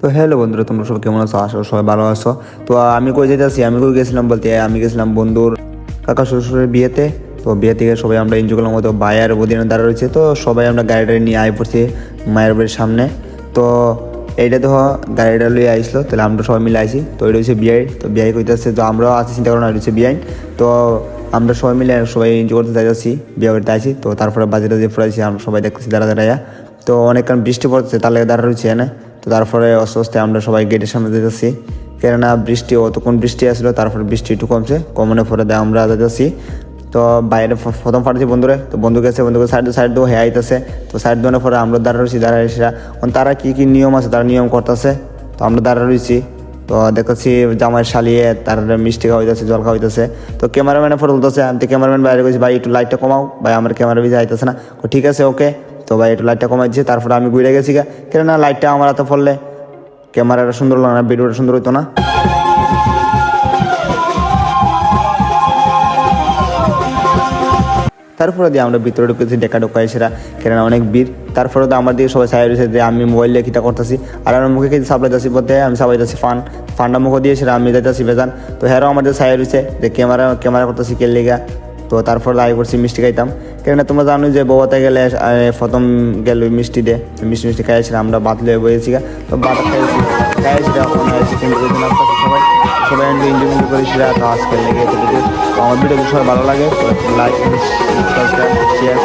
তো হ্যালো বন্ধুরা, তোমরা সব কেমন আছো? আসো সবাই ভালো আছো। তো আমি কই যেতেছি? আমি কই গেছিলাম বলতে? আমি গেছিলাম বন্ধুর কাকা শ্বশুরের বিয়েতে। তো বিয়ে থেকে সবাই আমরা এনজয় করলাম তো ভাই আর বদিনের দ্বারা রয়েছে। তো সবাই আমরা গাড়িটা নিয়ে আয় পড়ছি মায়ের বাড়ির সামনে। তো এইটা তো গাড়িটা লইয়ে আইসলো, তাহলে আমরা সবাই মিলে আইছি। তো এটা হচ্ছে বিআই। তো বিআই কইতেছে তো আমরাও আছি, চিন্তা করো না, এটা হচ্ছে বিআই। তো আমরা সবাই মিলে সবাই এনজয় করতে যাচ্ছি বিয়ে বাড়িতে আছি তো তারপরে বাজে যে ফুরাইছি, আমরা সবাই দেখতেছি দাঁড়া দাঁড়াইয়া তো অনেকক্ষণ বৃষ্টি পড়ছে তার লেগে দাঁড়া রয়েছে এনে। তো তারপরে আস্তে আমরা সবাই গেটের সামনে যেতেছি কেননা বৃষ্টি অতক্ষণ বৃষ্টি আসলো, তারপরে বৃষ্টি একটু কমছে। কমনে পরে আমরা যেতেছি তো বাইরে প্রথম ফাটছি বন্ধুরে। তো বন্ধু গেছে, বন্ধুকে সাইড সাইড দিয়ে হয়ে আইতেছে। তো সাইড দেওয়ার পরে আমরা দাঁড়া রয়েছি দাঁড়া রয়েছি তারা কী কী নিয়ম আছে, তারা নিয়ম করতেছে। তো আমরা দাঁড়া রয়েছি তো দেখতেছি জামাই শালিয়ে তার মিষ্টি খাওয়াইতেছে, জল খাওয়াইতেছে। তো ক্যামেরাম্যানে ফটো তুলতেছে, আমি ক্যামেরাম্যান বাইরে গেছি, ভাই, একটু লাইটটা কমাও। ভাই, আমার ক্যামেরা ভিজে আইতেছে না। ঠিক আছে ওকে তো ভাই একটু লাইটটা কমাই তারপরে আমি ঘুরে গেছি গা। কেন না লাইটটা আমার হাতে পড়লে ক্যামেরাটা সুন্দর হলো না, ভিডিওটা সুন্দর হইতো না। তারপরে দিয়ে আমরা ভিতরে ঢুকেছি, ডেকা ডোকা এসেরা, কেননা অনেক বীর তারপরে তো আমার দিকে সবাই সাইড রয়েছে যে আমি মোবাইল দিয়ে কিটা করতেছি। আর আমার মুখে কিছু সাপ্লাই যাচ্ছি বলতে আমি সাপ্লাই যাচ্ছি ফান ফান্ডা মুখে দিয়ে সেটা আমি যাইতেছি বেজান তো হ্যারও আমাদের সাইড রয়েছে, যে ক্যামেরা ক্যামেরা করতেছি কে লেগা। তো তারপর লাইভ করছি, মিষ্টি খাইতাম। কেননা তোমরা জানো যে বউতে গেলে প্রথম গেল মিষ্টি দে, মিষ্টি মিষ্টি খাইয়েছিলাম, আমরা বাত লয়ে বসেছি। তো বাত খাইছি আসতেছে সবাই সবাই এনজয় তো আমার ভিডিও সবাই ভালো লাগে লাইক শেয়ার